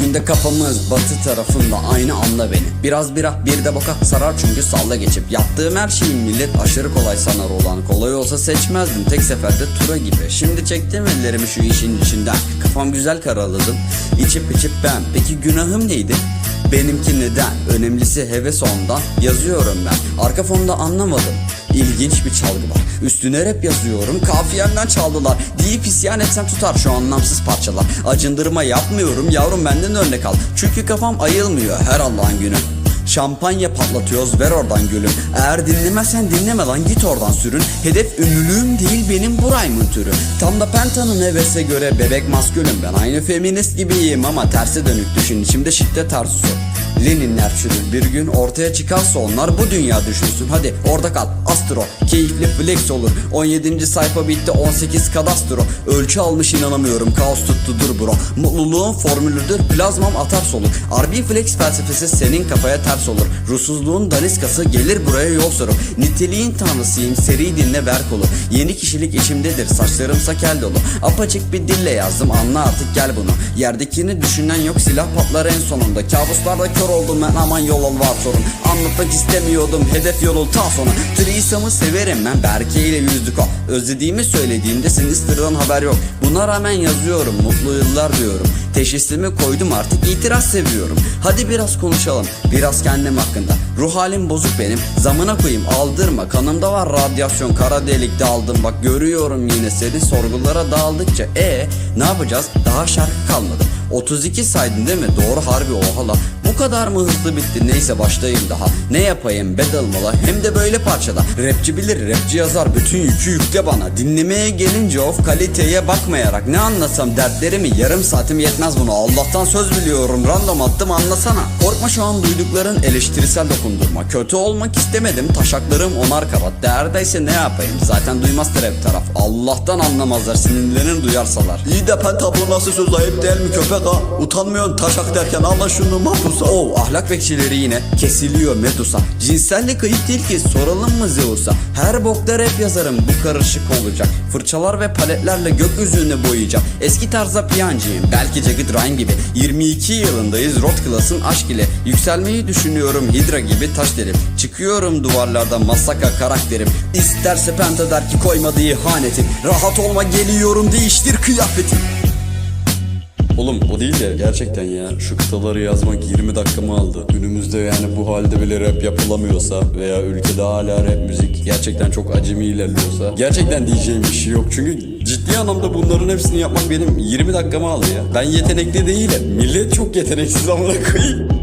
Şimdi kafamız batı tarafında aynı anda beni. Biraz bira bir de boka sarar çünkü salla geçip. Yaptığım her şeyi millet aşırı kolay sanar olan. Kolay olsa seçmezdim tek seferde tura gibi. Şimdi çektim ellerimi şu işin içinden. Kafam güzel karaladım içip içip ben. Peki günahım neydi? Benimki neden? Önemlisi heves ondan Yazıyorum ben. Arka fonda anlamadım. İlginç bir çalgı var. Üstüne rap yazıyorum. Kafiyemden çaldılar. Deyip isyan etsem tutar. Şu anlamsız parçalar. Acındırma yapmıyorum. Yavrum benden örnek al. Çünkü kafam ayılmıyor her Allah'ın günü. Şampanya patlatıyoruz. Ver oradan gülüm. Eğer dinlemezsen dinleme lan. Git oradan sürün. Hedef ünlülüğüm değil benim rhyme'ın türü. Tam da Penta'nın hevese göre bebek maskülüm. Ben aynı feminist gibiyim ama terse dönük düşün. İçimde şiddet arzusu. Leninler çürür bir gün ortaya çıkarsa onlar bu dünya düşünsün. Hadi orada kal astro. Keyifli flex olur. 17. sayfa bitti 18 kadastro. Ölçü almış inanamıyorum. Kaos tuttu dur bro. Mutluluğun formülüdür plazmam atar soluk RB flex felsefesi senin kafaya ters olur. Ruhsuzluğun daniskası gelir buraya yol sorup. Niteliğin tanrısıyım seri dinle ver kolu. Yeni kişilik içimdedir saçlarımsa kel dolu. Apaçık bir dille yazdım anla artık gel bunu. Yerdekini düşünen yok silah patlar en sonunda. Kabuslarda kör oldum ben aman yol al var sorun. Anlatmak istemiyordum hedef yol ol ta sona Threesome'ı severim ben Berke ile yüzdük o. Özlediğimi söylediğimde Sinister'dan haber yok. Buna rağmen yazıyorum mutlu yıllar diyorum Teşhisimi koydum artık. İtiraz seviyorum. Hadi biraz konuşalım. Biraz kendim hakkında. Ruh halim bozuk benim. Zamına koyayım. Aldırma. Kanımda var radyasyon. Kara delikte aldım. Bak görüyorum yine seni. Sorgulara dağıldıkça E ne yapacağız? Daha şarkı kalmadı. 32 saydın değil mi? Doğru harbi. Oha la bu kadar mı hızlı bitti? Neyse başlayayım daha. Ne yapayım? Battle mola. Hem de böyle parçada. Rapçi bilir rapçi yazar. Bütün yükü yükle bana. Dinlemeye gelince of kaliteye bakmayarak. Ne anlasam dertlerimi? Yarım saatim yetmez bunu Allah'tan söz biliyorum. Random attım anlasana. Korkma şu an duydukların eleştirisel dokundurma. Kötü olmak istemedim. Taşaklarım onar karat. Değerdeyse ne yapayım? Zaten duymaz hep taraf. Allah'tan anlamazlar. Sinirlerini duyarsalar. İyi de penta bu nasıl söz ayıp değil mi köpek ha? Utanmıyorsun taşak derken. Allah şunu mahpusa. Oh ahlak bekçileri yine kesiliyor Medusa. Cinsellik kayıp değil ki soralım mı Zeus'a? Her bokta rap yazarım bu karışık olacak. Fırçalar ve paletlerle gökyüzünü boyayacağım. Eski tarzda piyancıyım belki Jagged Rhyme gibi. 22 yılındayız Rot Class'ın aşk ile. Yükselmeyi düşünüyorum Hydra gibi taş derim. Çıkıyorum duvarlarda masaka karakterim. İsterse penta der ki koymadığı ihanetim. Rahat olma geliyorum değiştir kıyafetim Oğlum o değil de gerçekten ya şu kıtaları yazmak 20 dakikamı aldı. Günümüzde yani bu halde bile rap yapılamıyorsa veya ülkede hala rap müzik gerçekten çok acemi ilerliyorsa gerçekten diyeceğim bir şey yok. Çünkü ciddi anlamda bunların hepsini yapmak benim 20 dakikamı aldı ya. Ben yetenekli değilim. Millet çok yeteneksiz amına koyayım.